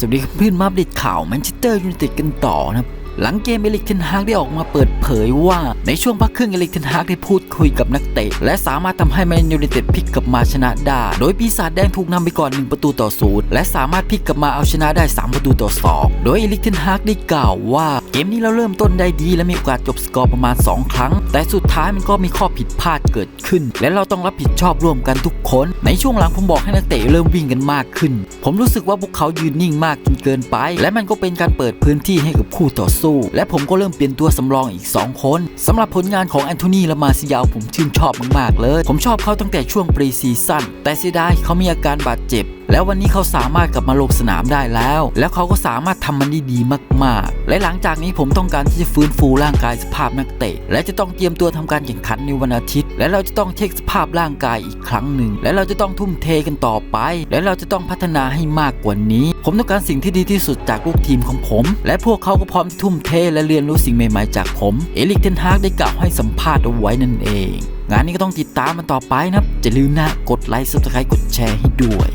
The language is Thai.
สวัสดีครับเพื่อนมาอัปเดตข่าวแมนเชสเตอร์ยูไนเต็ดกันต่อนะครับ หลังเกมเอลิกเทนฮากได้ออกมาเปิดเผยว่า ในช่วงพักครึ่งเอลิกเทนฮากได้พูดคุยกับนักเตะ และสามารถทำให้แมนยูไนเต็ดพลิกกลับมาชนะได้ โดยปีศาจแดงถูกนำไปก่อน 1 ประตูต่อศูนย์และสามารถพลิกกลับมาเอาชนะได้ 3 ประตูต่อ 2 โดยเอลิกเทนฮากได้กล่าวว่าเกมนี้เราเริ่มต้นได้ดี และมีโอกาสจบสกอร์ประมาณ 2 ครั้ง แต่สุดท้ายมันก็มีข้อผิดพลาดเกิดขึ้น และเราต้องรับผิดชอบร่วมกันทุกคน ในช่วงหลังผมบอกให้นักเตะเริ่มวิ่งกันมากขึ้น ผมรู้สึกว่าพวกเขายืนนิ่งมากจนเกินไป และมันก็เป็นการเปิดพื้นที่ให้กับคู่ต่อสู้และผมก็เริ่มเปลี่ยนตัวสำรองอีก 2 คนสำหรับผลงานของแอนโทนีและมาซิยาวผมชื่นชอบมากๆเลย ผมชอบเขาตั้งแต่ช่วงปรีซีซั่นแต่เสียดายเขามีอาการบาดเจ็บ แล้ววันนี้เขาสามารถกลับมาลงสนามได้แล้ว แล้วเขาก็สามารถทำมันได้ดีมากๆ และหลังจากนี้ผมต้องการที่จะฟื้นฟูร่างกายสภาพนักเตะ และจะต้องเตรียมตัวทำการแข่งขันในวันอาทิตย์ และเราจะต้องเช็คสภาพร่างกายอีกครั้งหนึ่ง และเราจะต้องทุ่มเทกันต่อไป และเราจะต้องพัฒนาให้มากกว่านี้ ผมต้องการสิ่งที่ดีที่สุดจากลูกทีมของผม และพวกเขาก็พร้อมทุ่มเทและเรียนรู้สิ่งใหม่ๆ จากผม เอลิกเทนฮากได้กล่าวให้สัมภาษณ์เอาไว้นั่นเอง งานนี้ก็ต้องติดตามมันต่อไปนะครับอย่าลืมนะกดไลค์ subscribe กดแชร์ให้ด้วย